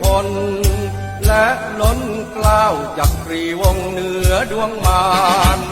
พล และล้นกล้าวจักรีวงเหนือดวงมาร